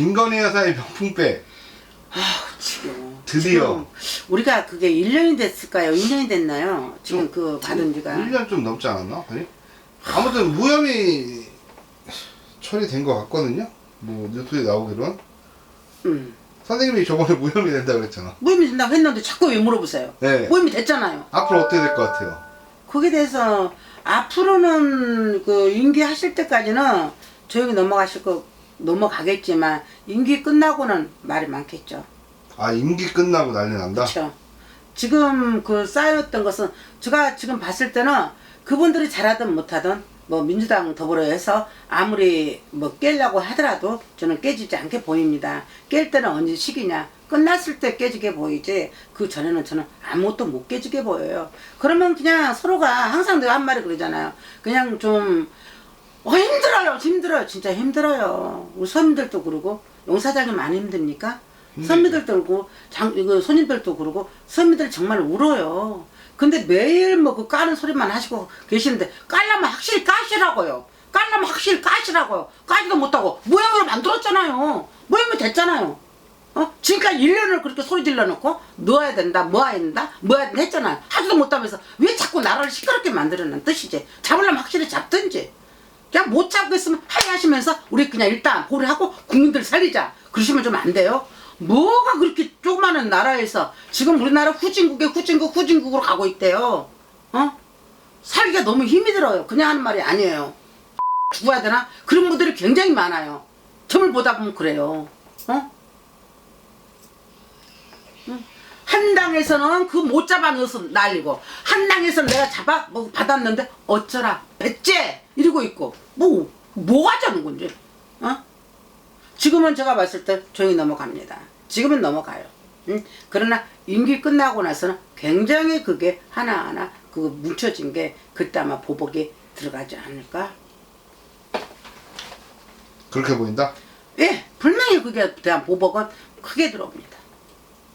김건희 여사의 명품백 아 지금 드디어. 지금 우리가 그게 1년이 됐을까요? 2년이 됐나요? 지금 그 받은 지가 1년 좀 넘지 않았나? 아니? 아무튼 무혐의 처리된 것 같거든요. 뭐 뉴스에 나오기로는 음. 선생님이 저번에 무혐의 된다 그랬잖아. 모임이 된다고 했는데 자꾸 왜 물어보세요? 네. 모임이 됐잖아요. 앞으로 어떻게 될 것 같아요? 거기에 대해서 앞으로는 그 임기 하실 때까지는 조용히 넘어가실 거 넘어가겠지만 임기 끝나고는 말이 많겠죠. 아 임기 끝나고 난리 난다. 그렇죠. 지금 그 쌓였던 것은 제가 지금 봤을 때는 그분들이 잘하든 못하든 뭐 민주당 더불어 해서 아무리 뭐 깨려고 하더라도 저는 깨지지 않게 보입니다. 깰 때는 언제 시기냐? 끝났을 때 깨지게 보이지 그 전에는 저는 아무것도 못 깨지게 보여요. 그러면 그냥 서로가 항상 내가 한 말이 그러잖아요. 그냥 좀 어, 힘들어요. 힘들어요. 진짜 힘들어요. 우리 손님들도 그러고 용사장이 많이 힘듭니까? 선미들도 그러고 장 이거 손님들도 그러고 선미들 정말 울어요. 근데 매일 뭐 그 까는 소리만 하시고 계시는데 깔려면 확실히 까시라고요. 깔려면 확실히 까시라고요. 까지도 못하고 모형으로 만들었잖아요. 모형이 됐잖아요. 어? 지금까지 1년을 그렇게 소리 질러놓고 넣어야 된다, 뭐 해야 된다, 뭐 해야 된다 했잖아요. 하지도 못하면서 왜 자꾸 나라를 시끄럽게 만들어낸 뜻이지. 잡으려면 확실히 잡든지. 그냥 못 잡고 있으면 하이 하시면서 우리 그냥 일단 보류하고 국민들 살리자. 그러시면 좀 안 돼요? 뭐가 그렇게 조그마한 나라에서 지금 우리나라 후진국에 후진국 후진국으로 가고 있대요. 어? 살기가 너무 힘이 들어요. 그냥 하는 말이 아니에요. 죽어야 되나? 그런 분들이 굉장히 많아요. 점을 보다 보면 그래요. 어? 한 당에서는 그 못 잡아 넣어서 날리고 한 당에서는 내가 잡아 뭐 받았는데 어쩌라 배째 이러고 있고 뭐 뭐가 자는 건지 어? 지금은 제가 봤을 때 조용히 넘어갑니다. 지금은 넘어가요. 응? 그러나 임기 끝나고 나서는 굉장히 그게 하나하나 그 뭉쳐진 게 그때 아마 보복이 들어가지 않을까? 그렇게 보인다? 예, 분명히 그게 대한 보복은 크게 들어옵니다.